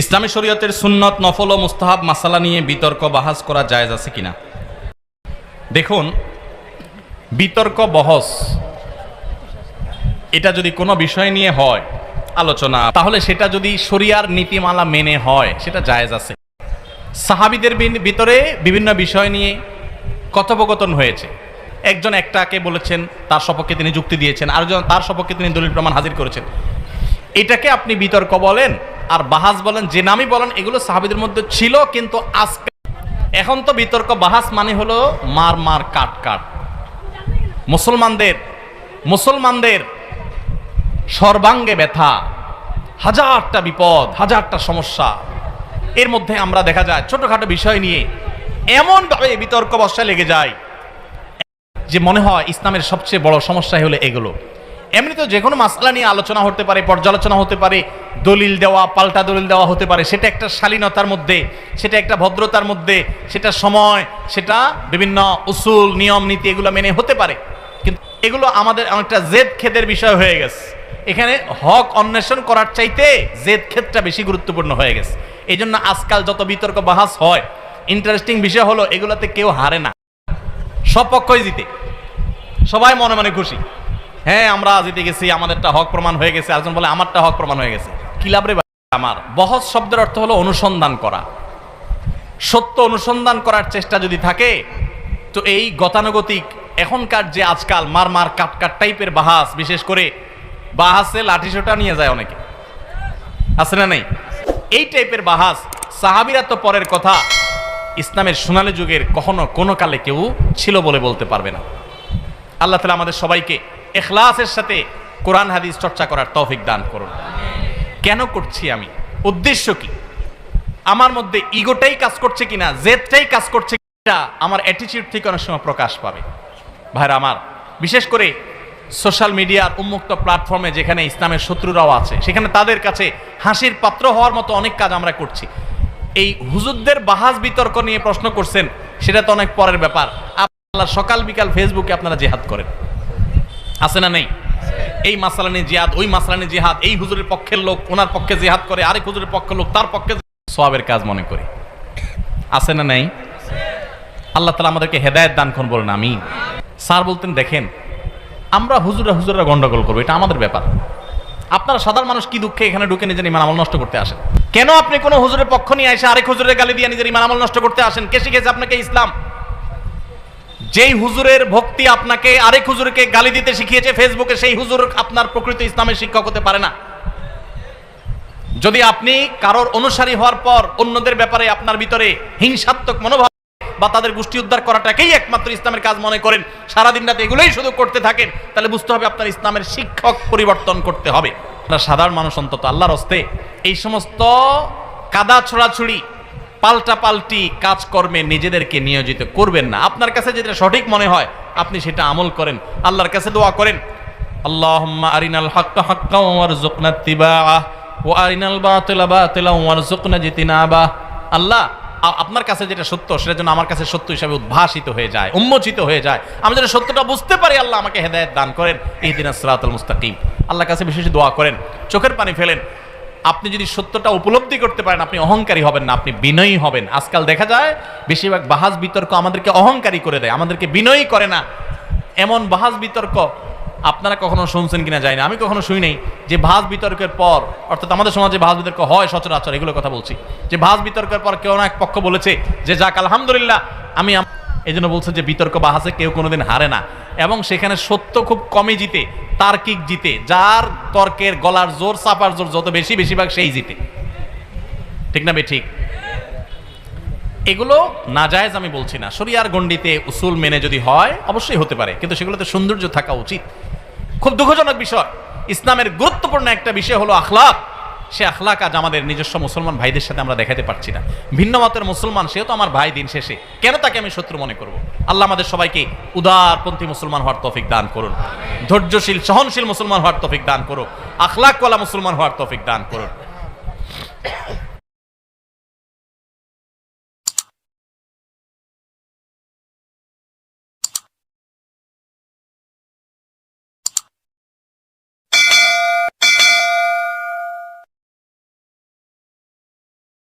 ইসলামী শরীয়তের সুন্নত, নফল ও মুস্তাহাব মাসালা নিয়ে বিতর্ক বাহাস করা জায়েজ আছে কিনা? দেখুন, বিতর্ক বহস। এটা যদি কোনো বিষয় নিয়ে হয়, আলোচনা, তাহলে সেটা যদি শরিয়ার নীতিমালা মেনে হয়, সেটা জায়েজ আছে। সাহাবিদের ভিতরে বিভিন্ন বিষয় নিয়ে কথোপকথন হয়েছে। একজন একটাকে বলেছেন, তার সপক্ষে তিনি যুক্তি দিয়েছেন, আরেকজন তার সপক্ষে তিনি দলিল প্রমাণ হাজির করেছেন। এটাকে আপনি বিতর্ক বলেন আর বাহাস বলেন, যে নামই বলেন, এগুলো সাহাবিদের মধ্যে ছিল, কিন্তু আজকে এখন তো বিতর্ক, বাহাস মানে হলো মার মার কাট কাট। মুসলমানদের মুসলমানদের সর্বাঙ্গে ব্যথা, হাজারটা বিপদ, হাজারটা সমস্যা। এর মধ্যে আমরা দেখা যায়, ছোটখাটো বিষয় নিয়ে এমনভাবে বিতর্ক বর্ষায় লেগে যায় যে মনে হয় ইসলামের সবচেয়ে বড় সমস্যা হলো এগুলো। এমনি তো যে কোনো মাসলা নিয়ে আলোচনা হতে পারে, পর্যালোচনা হতে পারে, দলিল দেওয়া, পাল্টা দলিল দেওয়া হতে পারে, সেটা একটা শালীনতার মধ্যে, সেটা একটা ভদ্রতার মধ্যে, সেটা সময়, সেটা বিভিন্ন উসুল, নিয়ম, নীতি, এগুলো মেনে হতে পারে। কিন্তু এগুলো আমাদের অনেকটা জেদ খেদের বিষয় হয়ে গেছে। এখানে হক অন্বেষণ করার চাইতে জেদ ক্ষেতটা বেশি গুরুত্বপূর্ণ হয়ে গেছে। এই জন্য আজকাল যত বিতর্ক বাহাস হয় ইন্টারেস্টিং বিষয় হলো, এগুলোতে কেউ হারে না। সব পক্ষই জিতে। সবাই মনে মনে খুশি। হ্যাঁ আমরা জিতে গেছি, আমাদেরটা হক প্রমাণ হয়ে গেছে। একজন বলে, আমারটা হক প্রমাণ হয়ে গেছে। কি লাভ রে আমার বহজ শব্দের অর্থ হলো অনুসন্ধান করা। সত্য অনুসন্ধান করার চেষ্টা যদি থাকে, তো এই গতানুগতিক, এখনকার যে আজকাল মার মার কাট কাট টাইপের বাহাস, বিশেষ করে বাহাসে লাঠি লাঠিসোটা নিয়ে যায় অনেকে। আছে না নেই? এই টাইপের বাহাস সাহাবিরা তো পরের কথা, ইসলামের সোনালী যুগের কখনো কোনো কালে কেউ ছিল বলে বলতে পারবে না। আল্লাহ তালা আমাদের সবাইকে এখলাসের সাথে কোরআন হাদিস চর্চা করার তৌফিক দান করুন। কেন করছি আমি? উদ্দেশ্য কি? আমার মধ্যে ইগোটাই কাজ করছে কিনা, জেদটাই কাজ করছে কিনা, আমার অ্যাটিচিউড থেকে অনেক সময় প্রকাশ পাবে। ভাইরা আমার, বিশেষ করে সোশ্যাল মিডিয়ার উন্মুক্ত প্ল্যাটফর্মে যেখানে ইসলামের শত্রুরাও আছে, সেখানে তাদের কাছে হাসির পাত্র হওয়ার মতো অনেক কাজ আমরা করছি। এই হুজুরদের বাহাজ বিতর্ক নিয়ে প্রশ্ন করছেন, সেটা তো অনেক পরের ব্যাপার। আপনারা সকাল বিকাল ফেসবুকে আপনারা জেহাদ করেন। আছে না নেই? এই মাসালা নিয়ে জিহাদ, ওই মাসালা নিয়ে জিহাদ, এই হুজুরের পক্ষের লোক, ওনার পক্ষে জিহাদ করে, আরেক হুজুরের পক্ষের লোক, তার পক্ষে সবের কাজ মনে করি। আছে না নেই? আল্লাহ তালা আমাদেরকে হেদায়ত দান করুন, বলেন আমি স্যার বলতেন, দেখেন, আমরা হুজুরা হুজুরা গন্ডগোল করব, এটা আমাদের ব্যাপার। আপনারা সাধারণ মানুষ কি দুঃখে এখানে ঢুকে নিজের ইমান আমল নষ্ট করতে আসেন? কেন আপনি কোনো হুজুরের পক্ষ নিয়ে এসে আরেক হুজুরের গালি দিয়ে নিজের ইমান আমল নষ্ট করতে আসেন? কে শিখেছে আপনাকে ইসলাম? যেই হুজুরের ভক্তি আপনাকে, আরেক হুজুরকে গালি দিতে শিখিয়েছে ফেসবুকে সেই হুজুর আপনার প্রকৃত ইসলামের শিক্ষক হতে পারে না। যদি আপনি কারোর অনুসারী হওয়ার পর অন্যদের ব্যাপারে আপনার ভিতরে হিংসাত্মক মনোভাব বা তাদের গোষ্ঠী উদ্ধার করাটাকেই একমাত্র ইসলামের কাজ মনে করেন, সারাদিন রাতে এগুলোই শুধু করতে থাকেন, তাহলে বুঝতে হবে আপনার ইসলামের শিক্ষক পরিবর্তন করতে হবে। সাধারণ মানুষ অন্তত, আল্লাহর হস্তে এই সমস্ত কাদা ছড়াছড়ি পাল্টা পাল্টি কাজকর্মে নিজেদেরকে নিয়োজিত করবেন না। আপনার কাছে যেটা সঠিক মনে হয়, আপনি সেটা আমল করেন। আল্লাহর কাছে দোয়া করেন। আল্লাহুম্মা আরিনাল হাক্কা হাক্কা ওয়ারযুকনা ইত্তিবাআহ ওয়া আরিনাল বাতিলা বাতিলা ওয়ারযুকনা জিতিনাবা। আল্লাহ আপনার কাছে যেটা সত্য, সেটা যেন আমার কাছে সত্য হিসাবে উদ্ভাসিত হয়ে যায়, উন্মোচিত হয়ে যায়। আমি যেন সত্যটা বুঝতে পারি, আল্লাহ আমাকে হেদায়েত দান করেন। এই দিন সিরাতুল মুস্তাকিম। আল্লাহর কাছে বিশেষ দোয়া করেন। চোখের পানি ফেলেন। আপনি যদি সত্যটা উপলব্ধি করতে পারেন, আপনি অহংকারী হবেন না, আপনি বিনয়ী হবেন। আজকাল দেখা যায়, বেশিরভাগ বাহাজ বিতর্ক আমাদেরকে অহংকারী করে দেয়, আমাদেরকে বিনয়ী করে না। এমন বাহাজ বিতর্ক আপনারা কখনো শুনছেন কিনা যায় না, আমি কখনো শুনি নাই। যে ভাজ বিতর্কের পর, অর্থাৎ আমাদের সমাজে ভাজ বিতর্ক হয় সচরাচর, এগুলো কথা বলছি। যে ভাজ বিতর্কের পর কেউ না এক পক্ষ বলেছে যে, যাক, আলহামদুলিল্লাহ আমি এই জন্য বলছে যে বিতর্ক বাহাসে কেউ কোনোদিন হারে না। এবং সেখানে সত্য খুব কমই জিতে, তার্কিক জিতে। যার তর্কের গলার জোর, চাপার জোর যত বেশি, বেশিরভাগ সেই জিতে। ঠিক না বে ঠিক? এগুলো নাজায়েজ আমি বলছি না। শরিয়ার গণ্ডিতে উসুল মেনে যদি হয়, অবশ্যই হতে পারে। কিন্তু সেগুলোতে সৌন্দর্য থাকা উচিত। খুব দুঃখজনক বিষয়। ইসলামের গুরুত্বপূর্ণ একটা বিষয় হলো আখলাক। সে আখলাক আজ আমাদের নিজস্ব মুসলমান ভাইদের সাথে আমরা দেখাতে পারছি না। ভিন্ন মতের মুসলমান, সেও তো আমার ভাই দিন শেষে। কেন তাকে আমি শত্রু মনে করব? আল্লাহ আমাদের সবাইকে উদারপন্থী মুসলমান হওয়ার তফিক দান করুন। ধৈর্যশীল, সহনশীল মুসলমান হওয়ার তফিক দান করুন আখলাকওয়ালা মুসলমান হওয়ার তফিক দান করুন।